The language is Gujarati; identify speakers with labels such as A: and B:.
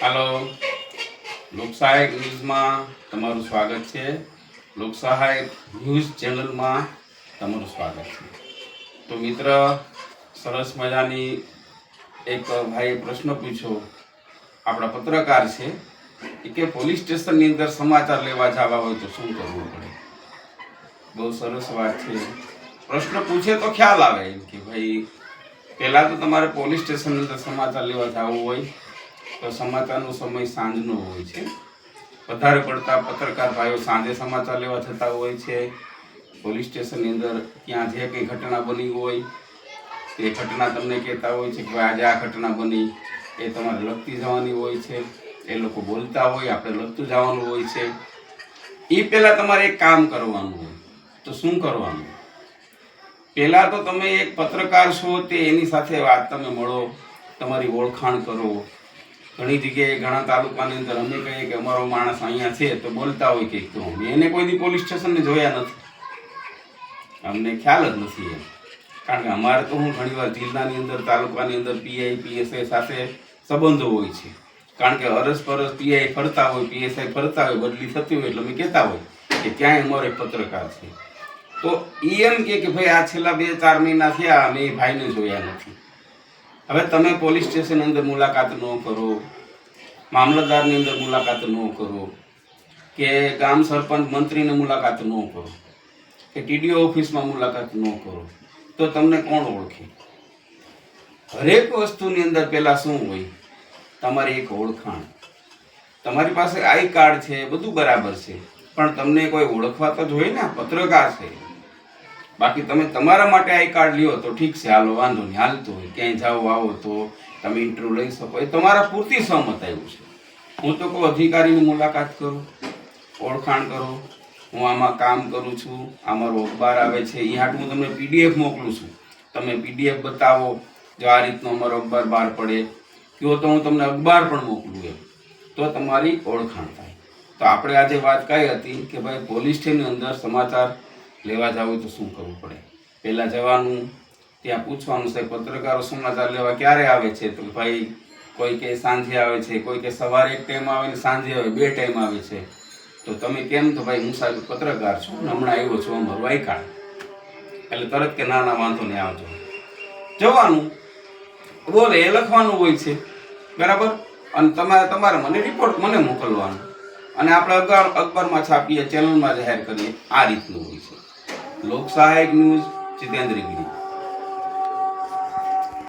A: હાલો લોકસહાયક ન્યૂઝમાં તમારું સ્વાગત છે. લોકસહાયક ન્યૂઝ ચેનલમાં તમારું સ્વાગત છે. તો મિત્ર, સરસ મજાની એક ભાઈએ પ્રશ્ન પૂછ્યો. આપણા પત્રકાર છે કે પોલીસ સ્ટેશનની અંદર સમાચાર લેવા જવા હોય તો શું કરવું પડે? બહુ સરસ વાત છે. પ્રશ્ન પૂછે તો ખ્યાલ આવે કે ભાઈ, પહેલાં તો તમારે પોલીસ સ્ટેશનની અંદર સમાચાર લેવા જવું હોય. તો સમાચારનો સમય સાંજનો હોય છે. વધારે પડતા પત્રકાર ભાઈઓ સાંજે સમાચાર લેવા જતા હોય છે. પોલીસ સ્ટેશનની અંદર ત્યાં જે કંઈ ઘટના બની હોય તે ઘટના તમને કહેતા હોય છે કે આજે આ ઘટના બની, એ તમારે લખતી જવાની હોય છે. એ લોકો બોલતા હોય, આપણે લખતું જવાનું હોય છે. એ પહેલાં તમારે એક કામ કરવાનું હોય. તો શું કરવાનું? પહેલાં તો તમે એક પત્રકાર છો તે એની સાથે વાત તમે મળો, તમારી ઓળખાણ કરો ઘણી જગ્યાએ ઘણા તાલુકાની અંદર અમે કહીએ કે અમારો માણસ અહીંયા છે તો બોલતા હોય કે તો અમે એને કોઈ દી પોલીસ સ્ટેશનને જોયા નથી. અમને ખ્યાલ જ નથી એમ. કારણ કે અમારે તો હું ઘણીવાર જિલ્લાની અંદર, તાલુકાની અંદર પીઆઈ પીએસઆઈ સાથે સંબંધો હોય છે. કારણ કે અરસ પરસ પીઆઈ ફરતા હોય પીએસઆઈ ફરતા હોય, બદલી થતી હોય એટલે અમે કહેતા હોય કે ક્યાંય અમારો પત્રકાર છે. તો એ એમ કે કે ભાઈ આ છેલ્લા બે ચાર મહિના થયા, અમે એ ભાઈને જોયા નથી. હવે તમે પોલીસ સ્ટેશન અંદર મુલાકાત ન કરો, મામલતદારની અંદર મુલાકાત ન કરો, કે ગામ સરપંચ મંત્રીને મુલાકાત ન કરો, કે ટીડીઓ ઓફિસમાં મુલાકાત ન કરો, તો તમને કોણ ઓળખે? હરેક વસ્તુની અંદર પહેલાં શું હોય? તમારી એક ઓળખાણ. તમારી પાસે આઈ કાર્ડ છે, બધું બરાબર છે. પણ તમને કોઈ ઓળખવા તો જોઈએ ને પત્રકાર છે. બાકી તમે તમારા માટે આઈ કાર્ડ લ્યો તો ઠીક છે, હાલો, વાંધો નહીં, હાલતો હોય, ક્યાંય જાઓ, આવો તો તમે ઇન્ટરવ્યુ લઈ શકો. એ તમારા પૂરતી સહમત આવ્યું છે. હું તો કોઈ અધિકારીની મુલાકાત કરું, ઓળખાણ કરો, હું આમાં કામ કરું છું આ મારો અખબાર આવે છે એ હાટ હું તમને પીડીએફ મોકલું છું. તમે પીડીએફ બતાવો, જો આ રીતનો અમારો અખબાર બહાર પડે કહો તો હું તમને અખબાર પણ મોકલું એમ. તો તમારી ઓળખાણ થાય. તો આપણે આજે વાત કઈ હતી કે ભાઈ પોલીસ સ્ટેશનની અંદર સમાચાર લેવા જવું તો શું કરવું પડે? પહેલાં જવાનું, ત્યાં પૂછવાનું છે, પત્રકારો સમાચાર લેવા ક્યારે આવે છે? તો ભાઈ, કોઈ કે સાંજે આવે છે, કોઈ કે સવારે એક ટાઈમ આવે ને સાંજે આવે, બે ટાઈમ આવે છે. તો તમે કેમ? તો, ભાઈ મુસાફર પત્રકાર છો હમણાં આવ્યો છો, અમારું વાયકાળ. એટલે તરત કે, ના ના, વાંધો નહીં, આવજો. જવાનું. બોલે, એ લખવાનું હોય છે. બરાબર? અને તમારે તમારે મને રિપોર્ટ મને મોકલવાનો. અને આપણે અગર અખબારમાં છાપીએ ચેનલમાં જાહેર કરીએ, આ રીતનું હોય છે. લોક સહાયક ન્યૂઝ, જીતેન્દ્ર